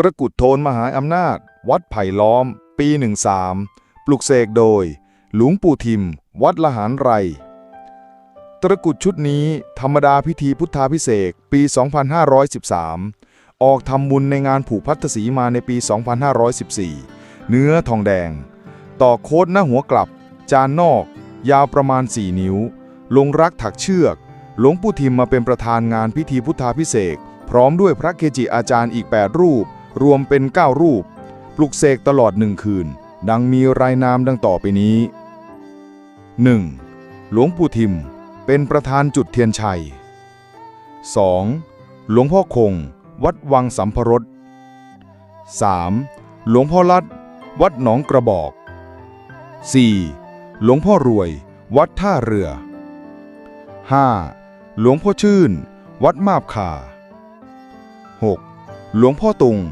ตระกุดโทนมหาอำนาจ วัดไผ่ล้อม ปี 13 ปลุกเสกโดย หลวงปู่ทิม วัดละหารไร ตระกุดชุดนี้ธรรมดาพิธีพุทธาพิเศษปี 2513 ออกทำบุญในงานผูกพัทธสีมาในปี 2514 เนื้อทองแดง ต่อโคดหน้าหัวกลับ จานนอก ยาวประมาณ 4 นิ้ว ลงรักถักเชือก หลวงปู่ทิมมาเป็นประธานงานพิธีพุทธาพิเศษพร้อมด้วยพระเกจิอาจารย์อีก 8 รูป รวมเป็น 9 รูป ปลุกเสกตลอดหนึ่งคืน ดังมีรายนามดังต่อไปนี้ 1. หลวงปู่ทิม เป็นประธานจุดเทียนชัย 2. หลวงพ่อคง วัดวังสัมพรส 3. หลวงพ่อลัด วัดหนองกระบอก 4. หลวงพ่อรวย วัดท่าเรือ 5. หลวงพ่อชื่น วัดมาบคา 6. หลวงพ่อตุง